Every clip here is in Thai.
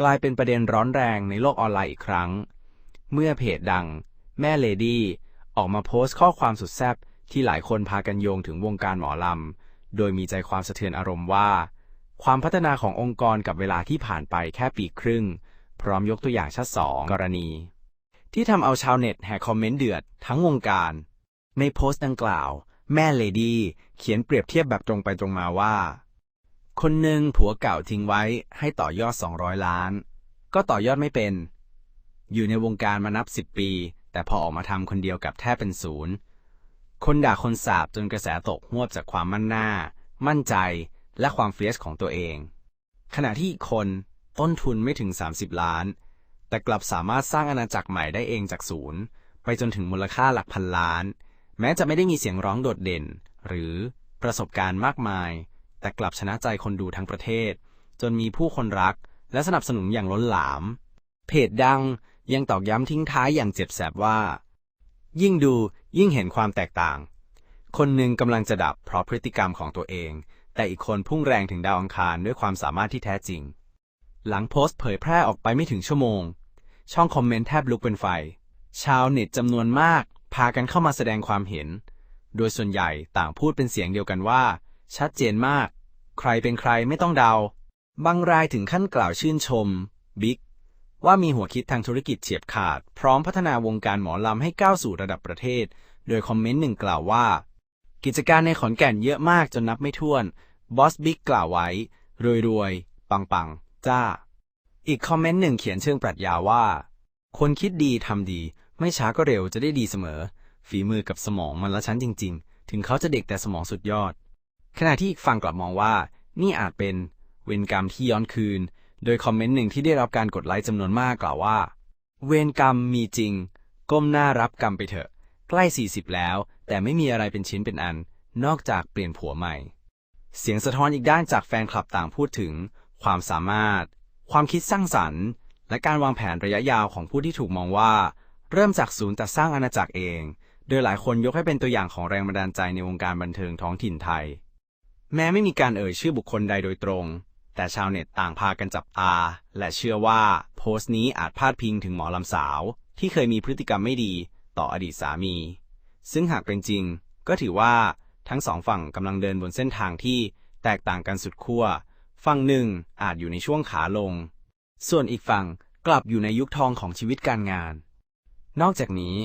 กลายเป็นประเด็นร้อนแรงในโลกออนไลน์อีกครั้ง เมื่อเพจดัง แม่เลดี้ออกมาโพสต์ข้อความสุดแซ่บที่หลายคนพากันโยงถึงวงการหมอลำ โดยมีใจความสะเทือนอารมณ์ว่า ความพัฒนาขององค์กรกับเวลาที่ผ่านไปแค่ปีครึ่ง พร้อมยกตัวอย่างชัดสองกรณี ที่ทำเอาชาวเน็ตแห่คอมเมนต์เดือดทั้งวงการ ในโพสต์ดังกล่าว แม่เลดี้เขียนเปรียบเทียบแบบตรงไปตรงมาว่า คนหนึ่งผัวเก่าทิ้งไว้ให้ต่อยอด 200 ล้าน ก็ต่อยอดไม่เป็น อยู่ในวงการมานับ10ปี แต่พอออกมาทำคนเดียวกับแทบเป็นศูนย์ คนด่าคนสาบจนกระแสตกหวบจากความมั่นหน้า มั่นใจและความเฟียสของตัวเอง ขณะที่อีกคนต้นทุนไม่ถึง 30 ล้าน แต่กลับสามารถสร้างอาณาจักรใหม่ได้เองจากศูนย์ ไปจนถึงมูลค่าหลักพันล้าน แม้จะไม่ได้มีเสียงร้องโดดเด่น หรือประสบการณ์มากมาย แต่กลับชนะใจคนดูทั้งประเทศ จนมีผู้คนรักและสนับสนุนอย่างล้นหลาม เพจดังยังตอกย้ำทิ้งท้ายอย่างเจ็บแสบว่า ยิ่งดูยิ่งเห็นความแตกต่าง คนหนึ่งกำลังจะดับเพราะพฤติกรรมของตัวเอง แต่อีกคนพุ่งแรงถึงดาวอังคารด้วยความสามารถที่แท้จริง หลังโพสต์เผยแพร่ออกไปไม่ถึงชั่วโมง ช่องคอมเมนต์แทบลุกเป็นไฟ ชาวเน็ตจำนวนมาก พากันเข้ามาแสดงความเห็น โดยส่วนใหญ่ต่างพูดเป็นเสียงเดียวกันว่า ชัดเจนมาก ใครเป็นใครไม่ต้องเดา บางรายถึงขั้นกล่าวชื่นชม บิ๊ก ว่ามีหัวคิดทางธุรกิจเฉียบขาด พร้อมพัฒนาวงการหมอลำให้ก้าวสู่ระดับประเทศ โดยคอมเมนต์หนึ่งกล่าวว่า กิจการในขอนแก่นเยอะมากจนนับไม่ถ้วน บอสบิ๊กกล่าวไว้ รวยรวยๆปังปังๆ จ้า อีกคอมเมนต์หนึ่งเขียนเชิงปรัชญาว่า คนคิดดีทำดี ไม่ช้าก็เร็วจะได้ดีเสมอ ฝีมือกับสมองมันละชั้นจริง ๆ ถึงเขาจะเด็กแต่สมองสุดยอด ขณะที่อีกฝั่งกลับมองว่า นี่อาจเป็นเวรกรรมที่ย้อนคืน โดยคอมเมนต์หนึ่งที่ได้รับการกดไลค์จำนวนมากกล่าวว่า เวรกรรมมีจริง ก้มหน้ารับกรรมไปเถอะ ใกล้ 40 แล้ว แต่ไม่มีอะไรเป็นชิ้นเป็นอัน นอกจากเปลี่ยนผัวใหม่ เสียงสะท้อนอีกด้านจากแฟนคลับต่างพูดถึง ความสามารถ ความคิดสร้างสรรค์ และการวางแผนระยะยาวของผู้ที่ถูกมองว่า เริ่มจากศูนย์แต่สร้างอาณาจักรเอง โดยหลายคนยกให้เป็นตัวอย่างของแรงบันดาลใจในวงการบันเทิงท้องถิ่นไทย แม้ไม่มีการเอ่ยชื่อบุคคลใดโดยตรง แต่ชาวเน็ตต่างพากันจับตา และเชื่อว่าโพสต์นี้อาจพาดพิงถึงหมอลำสาว ที่เคยมีพฤติกรรมไม่ดีต่ออดีตสามี ซึ่งหากเป็นจริง ก็ถือว่าทั้งสองฝั่งกำลังเดินบนเส้นทางที่แตกต่างกันสุดขั้ว ฝั่งหนึ่งอาจอยู่ในช่วงขาลง ส่วนอีกฝั่งกลับอยู่ในยุคทองของชีวิตการงาน นอกจากนี้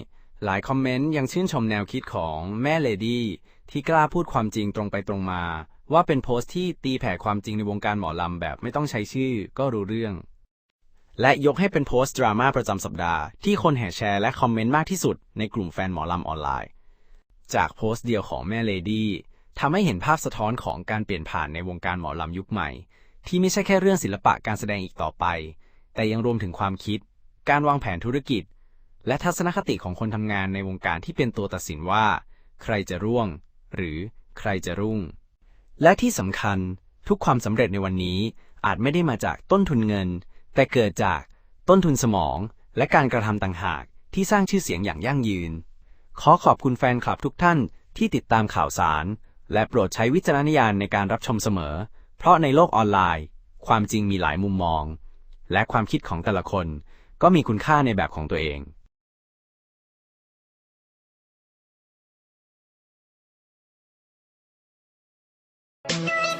หลายคอมเมนต์ยังชื่นชมแนวคิดของแม่เลดี้ที่กล้าพูดความจริงตรงไปตรงมา ว่าเป็นโพสต์ที่ตีแผ่ความจริงในวงการหมอลำแบบไม่ต้องใช้ชื่อก็รู้เรื่อง และยกให้เป็นโพสต์ดราม่าประจำสัปดาห์ที่คนแห่แชร์และคอมเมนต์มากที่สุดในกลุ่มแฟนหมอลำออนไลน์ จากโพสต์เดียวของแม่เลดี้ทำให้เห็นภาพสะท้อนของการเปลี่ยนผ่านในวงการหมอลำยุคใหม่ ที่ไม่ใช่แค่เรื่องศิลปะการแสดงอีกต่อไป แต่ยังรวมถึงความคิด การวางแผนธุรกิจ และทัศนคติของคนทำงานในวงการที่เป็นตัวตัดสินว่า ใครจะร่วง หรือใครจะรุ่ง และที่สำคัญทุกความสำเร็จในวันนี้อาจไม่ได้มาจากต้นทุนเงิน แต่เกิดจากต้นทุนสมอง และการกระทำต่างหากที่สร้างชื่อเสียงอย่างยั่งยืน ขอขอบคุณแฟนคลับทุกท่านที่ติดตามข่าวสาร และโปรดใช้วิจารณญาณในการรับชมเสมอ เพราะในโลกออนไลน์ ความจริงมีหลายมุมมอง และความคิดของแต่ละคนก็มีคุณค่าในแบบของตัวเอง Thank you.